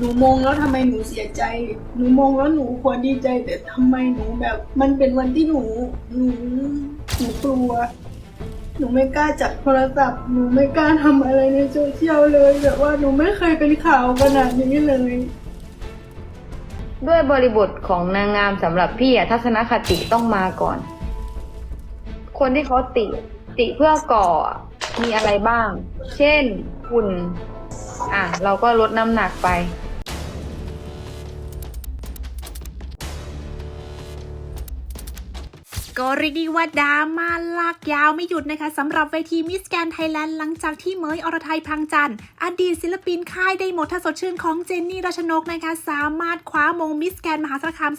หนูมองแล้วทำไมหนูเสียใจ หนูมองแล้วหนูควรดีใจ แต่ทำไมหนูแบบ มันเป็นวันที่หนูหนูหนูกลัว หนูไม่กล้าจับโทรศัพท์ หนูไม่กล้าทำอะไรในโซเชียลเลยแบบว่าหนูไม่เคยเป็นข่าวขนาดนี้เลย ด้วยบริบทของนางงามสำหรับพี่อะทัศนคติต้องมาก่อน คนที่เขาติติเพื่อก่ออะมีอะไรบ้าง เช่นหุ่นอะ เราก็ลดน้ำหนักไป ก็เรียกได้ว่าดราม่าลากยาวไม่หยุดนะคะสำหรับเวทีมิสแกนไทยแลนด์หลังจากที่เหมยอรไทยพังจันทร์อดีตศิลปินค่ายได้หมดถ้าสดชื่นของเจนนี่รัชนกนะคะ สามารถคว้ามงมิสแกนมหาสารคาม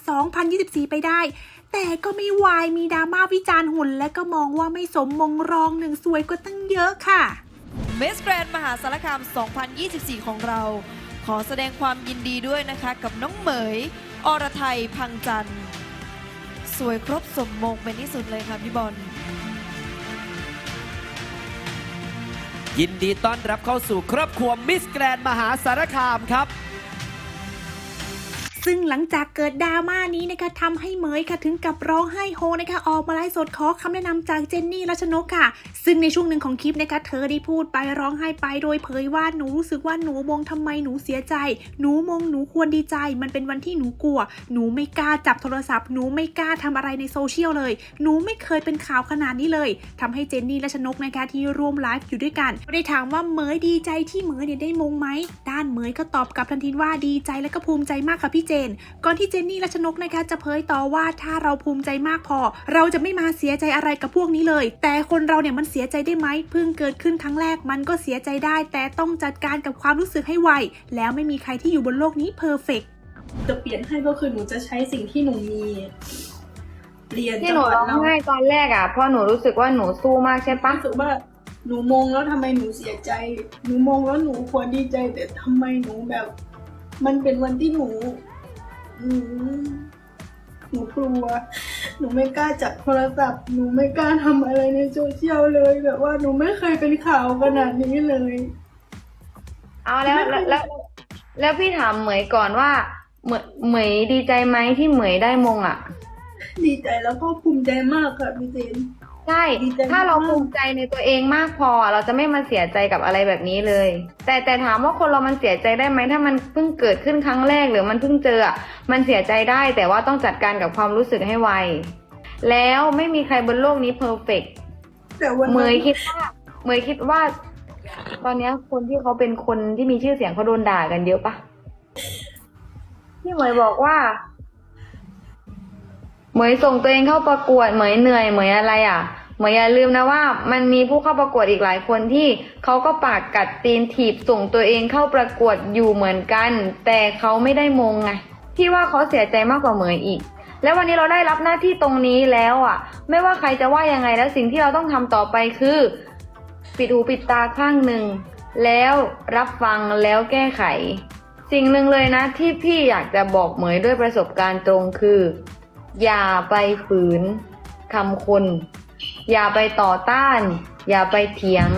2024 ไปได้ แต่ก็ไม่วายมีดราม่าวิจารณ์หุ่น และก็มองว่าไม่สมมงรองหนึ่งสวยกว่าตั้งเยอะค่ะเมสแกรนมหาสารคาม 2024 ของเรา ขอแสดงความยินดีด้วยนะคะ กับน้องเหมยอรไทยพังจันทร์ สวยครบสมมงเป็นที่สุดเลยค่ะพี่บอล ยินดีต้อนรับเข้าสู่ครอบครัวมิสแกรนมหาสารคามครับ ซึ่งหลังจากเกิดดราม่านี้นะคะทำให้เหมยค่ะถึงกับร้องไห้โฮนะคะออกมาไลฟ์สดขอคำแนะนำจากเจนนี่รัชนกค่ะ ซึ่งในช่วงหนึ่งของคลิปนะคะเธอได้พูดไปร้องไห้ไปโดยเผยว่าหนูรู้สึกว่าหนูมงทำไมหนูเสียใจ หนูมงหนูควรดีใจ มันเป็นวันที่หนูกลัว หนูไม่กล้าจับโทรศัพท์หนูไม่กล้าทำอะไรในโซเชียลเลย หนูไม่เคยเป็นข่าวขนาดนี้เลยทำให้เจนนี่รัชนกนะคะที่ร่วมไลฟ์อยู่ด้วยกันได้ถามว่าเหมยดีใจที่เหมยเนี่ยได้มงไหมด้านเหมยก็ตอบกลับทันทีว่าดีใจและก็ภูมิใจมากค่ะพี่เจน ก่อนที่เจนนี่รัชนกนะคะจะเผยต่อว่าถ้าเราภูมิใจมากพอ เราจะไม่มาเสียใจอะไรกับพวกนี้เลย แต่คนเราเนี่ยมันเสียใจได้ไหมเพิ่งเกิดขึ้นครั้งแรกมันก็เสียใจได้ แต่ต้องจัดการกับความรู้สึกให้ไวแล้วไม่มีใครที่อยู่บนโลกนี้เพอร์เฟกจะเปลี่ยนให้ก็คือหนูจะใช้สิ่งที่หนูมีเปลี่ยนที่หนูจัร้องหวัดไห้ตอนแรกอะเพราะหนูรู้สึกว่าหนูสู้มากใช่ปะรู้สึกว่าหนูมองแล้วทำไมหนูเสียใจ หนูมองแล้วหนูควรดีใจแต่ทำไมหนูแบบ มันเป็นวันที่หนู หนูหนูกลัว หนูไม่กล้าจับโทรศัพท์ หนูไม่กล้าทำอะไรในโซเชียลเลย แบบว่าหนูไม่เคยเป็นข่าวขนาดนี้เลย เอาแล้วแล้วแล้วแล้วพี่ถามเหมยก่อนว่า เหมยเหมยดีใจไหมที่เหมยได้มงอะ ดีใจแล้วก็ภูมิใจมากค่ะพี่เจน ใช่ ดีใจถ้าเรามาก ภูมิใจในตัวเองมากพอ เราจะไม่มาเสียใจกับอะไรแบบนี้เลย แต่แต่ถามว่าคนเรามันเสียใจได้ไหมถ้ามันเพิ่งเกิดขึ้นครั้งแรกหรือมันเพิ่งเจออะมันเสียใจได้ แต่ว่าต้องจัดการกับความรู้สึกให้ไว แล้วไม่มีใครบนโลกนี้เพอร์เฟก แต่วันเหมนั้น ยคิดว่าเหมยคิดว่า ตอนเนี้ยคนที่เขาเป็นคนที่มีชื่อเสียงเขาโดนด่ากันเยอะปะที่เหมยบอกว่า เหมยส่งตัวเองเข้าประกวดเหมยเหนื่อยเหมยอะไรอะเหมยอย่าลืมนะว่า มันมีผู้เข้าประกวดอีกหลายคนที่เขาก็ปากกัดตีนถีบส่งตัวเองเข้าประกวดอยู่เหมือนกัน แต่เขาไม่ได้มงไงพี่ว่าเขาเสียใจมากกว่าเหมยอีก แล้ววันนี้เราได้รับหน้าที่ตรงนี้แล้วอะ ไม่ว่าใครจะว่ายังไงแล้วสิ่งที่เราต้องทำต่อไปคือ ปิดหูปิดตาข้างหนึ่งแล้วรับฟังแล้วแก้ไข สิ่งหนึ่งเลยนะที่พี่อยากจะบอกเหมยด้วยประสบการณ์ตรงคือ อย่าไปฝืนคำคน อย่าไปต่อต้าน อย่าไปเถียง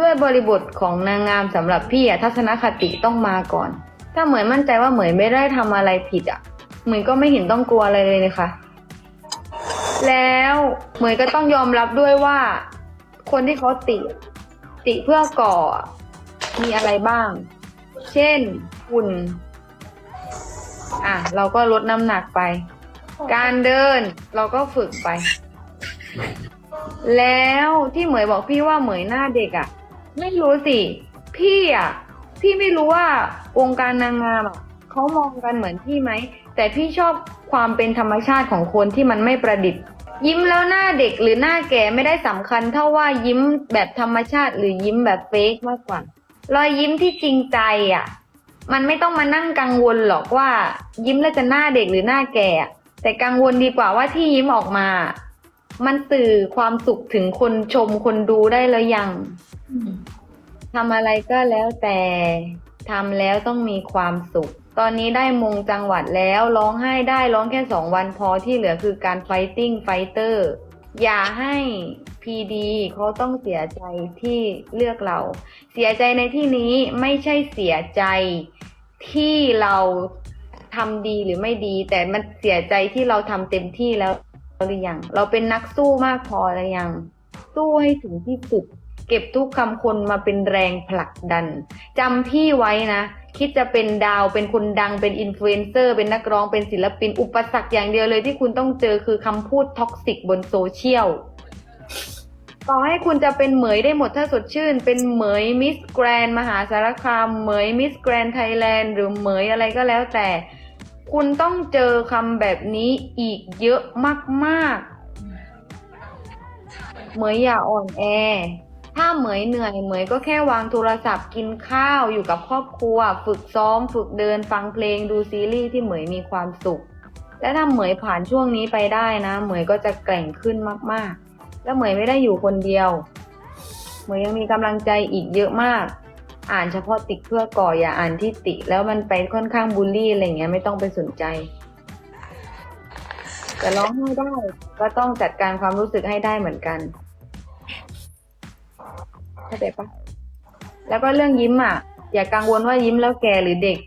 ด้วยบริบทของนางงามสำหรับพี่อะทัศนคติต้องมาก่อน ถ้าเหมยมั่นใจว่าเหมยไม่ได้ทำอะไรผิดอะเหมยก็ไม่เห็นต้องกลัวอะไรเลยนะคะ แล้วเหมยก็ต้องยอมรับด้วยว่า คนที่เขาติ ติเพื่อก่อมีอะไรบ้าง เช่นหุ่นอะ เราก็ลดน้ำหนักไป การเดินเราก็ฝึกไป แล้วที่เหมยบอกพี่ว่าเหมยหน้าเด็กอะ่ะ ไม่รู้สิ พี่อะ่ะ พี่ไม่รู้ว่าวงการนางงามอะเขามองกันเหมือนพี่ไหม แต่พี่ชอบความเป็นธรรมชาติของคนที่มันไม่ประดิษฐ์ ยิ้มแล้วหน้าเด็กหรือหน้าแก่ไม่ได้สำคัญ เท่าว่ายิ้มแบบธรรมชาติหรือยิ้มแบบเฟกมากกว่ารอยยิ้มที่จริงใจอะ มันไม่ต้องมานั่งกังวลหรอกว่า ยิ้มแล้วจะหน้าเด็กหรือหน้าแก่ แต่กังวลดีกว่าว่าที่ยิ้มออกมา มันสื่อความสุขถึงคนชมคนดูได้แล้วยังทำอะไรก็แล้วแต่ทำแล้วต้องมีความสุข ตอนนี้ได้มงจังหวัดแล้วร้องไห้ได้ร้องแค่สองวันพอที่เหลือคือการไฟติ้งไฟเตอร์อย่าให้พีดีเขาต้องเสียใจที่เลือกเรา เสียใจในที่นี้ไม่ใช่เสียใจที่เรา ทำดีหรือไม่ดี แต่มันเสียใจที่เราทำเต็มที่แล้วหรือยังเราเป็นนักสู้มากพอหรือยังสู้ให้ถึงที่สุด เก็บทุกคำคนมาเป็นแรงผลักดันจำพี่ไว้นะ คิดจะเป็นดาวเป็นคนดังเป็นอินฟลูเอนเซอร์เป็นนักร้องเป็นศิลปิน อุปสรรคอย่างเดียวเลยที่คุณต้องเจอคือคำพูดท็อกซิกบนโซเชียลต่อให้คุณจะเป็นเหมยได้หมดถ้าสดชื่น เป็นเหมยมิสแกรนมหาสารคามเหมยมิสแกรนไทยแลนด์หรือเหมยอะไรก็แล้วแต่ คุณต้องเจอคำแบบนี้อีกเยอะมากๆ เหมยอย่าอ่อนแอ ถ้าเหมยเหนื่อยเหมยก็แค่วางโทรศัพท์กินข้าวอยู่กับครอบครัว ฝึกซ้อม ฝึกเดินฟังเพลงดูซีรีส์ที่เหมยมีความสุข และถ้าเหมยผ่านช่วงนี้ไปได้นะ เหมยก็จะแกร่งขึ้นมากๆ แล้วเหมยไม่ได้อยู่คนเดียว เหมยยังมีกำลังใจอีกเยอะมาก อ่านเฉพาะติเพื่อก่ออย่าอ่านที่ติ แล้วมันไปค่อนข้างบูลลี่อะไรเงี้ยไม่ต้องไปสนใจ แต่ร้องไห้ได้ ก็ต้องจัดการความรู้สึกให้ได้เหมือนกันเข้าใจปะแล้วก็เรื่องยิ้มอะ อย่ากังวลว่ายิ้มแล้วแก่หรือเด็ก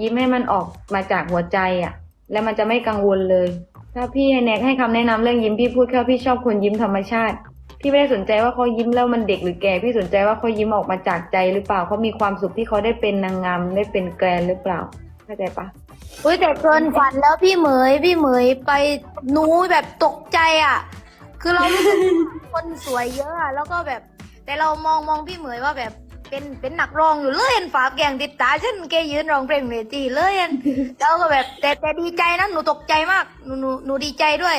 ยิ้มให้มันออกมาจากหัวใจอะ แล้วมันจะไม่กังวลเลย ถ้าพี่แนกให้คำแนะนำเรื่องยิ้มพี่พูดแค่พี่ชอบคนยิ้มธรรมชาติ พี่ไม่ได้สนใจว่าเขายิ้มแล้วมันเด็กหรือแก่ พี่สนใจว่าเขายิ้มออกมาจากใจหรือเปล่าเขามีความสุขที่เขาได้เป็นนางงามได้เป็นแกรนหรือเปล่าเข้าใจปะอุ้ยแต่เกินฝันแล้วพี่เหมยพี่เหมยไปหนูแบบตกใจอะ คือเรารู้สึกคนสวยเยอะอะแล้วก็แบบ แต่เรามองมองพี่เหมยว่าแบบเป็นเป็นนักร้องอยู่เลยเห็นฝาแกงติดตาฉันแกยืนร้องเพลงเวทีเลยเห็นแล้วก็แบบ แต่แต่ดีใจนะหนูตกใจมากหนูหนูหนูดีใจด้วย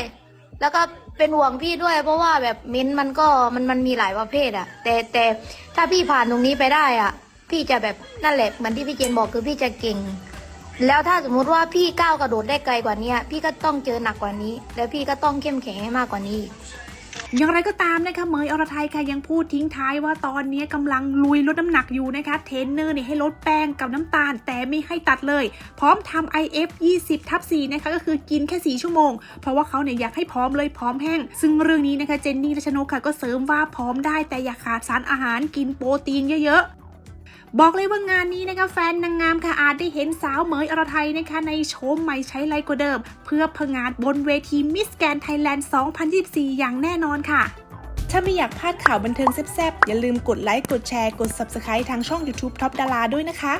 แล้วก็ เป็นห่วงพี่ด้วย เพราะว่าแบบเม้นท์มันก็มันมันมีหลายประเภทอะแต่แต่ถ้าพี่ผ่านตรงนี้ไปได้อะพี่จะแบบนั่นแหละเหมือนที่พี่เจนบอกคือพี่จะเก่ง แล้วถ้าสมมุติว่าพี่ก้าวกระโดดได้ไกลกว่านี้พี่ก็ต้องเจอหนักกว่านี้ แล้วพี่ก็ต้องเข้มแข็งให้มากกว่านี้ อย่างไรก็ตามนะคะเมยอรไทยค่ะยังพูดทิ้งท้ายว่าตอนนี้กำลังลุยลดน้ำหนักอยู่นะคะเทรนเนอร์เนี่ยให้ลดแป้งกับน้ำตาล แต่ไม่ให้ตัดเลย พร้อมทำ IF 20ทับ4นะคะก็คือกินแค่ 4 ชั่วโมง เพราะว่าเขาเนี่ยอยากให้พร้อมเลยพร้อมแห้ง ซึ่งเรื่องนี้นะคะเจนนี่รัชนกค่ะก็เสริมว่าพร้อมได้แต่อย่าขาดสารอาหารกินโปรตีนเยอะๆ บอกเลยว่างานนี้นะคะแฟนนางงามค่ะอาจได้เห็นสาวเหมยอรไทยนะคะในโชมใหม่ใช้ไรกว่าเดิม เพื่อพงาดบนเวทีมิสแกนไทยแลนด์2024 อย่างแน่นอนค่ะ ถ้าไม่อยากพลาดข่าวบันเทิงแซ่บๆ อย่าลืมกดไลค์ กดแชร์ กด Subscribe ทางช่อง YouTube Top ดาราด้วยนะคะ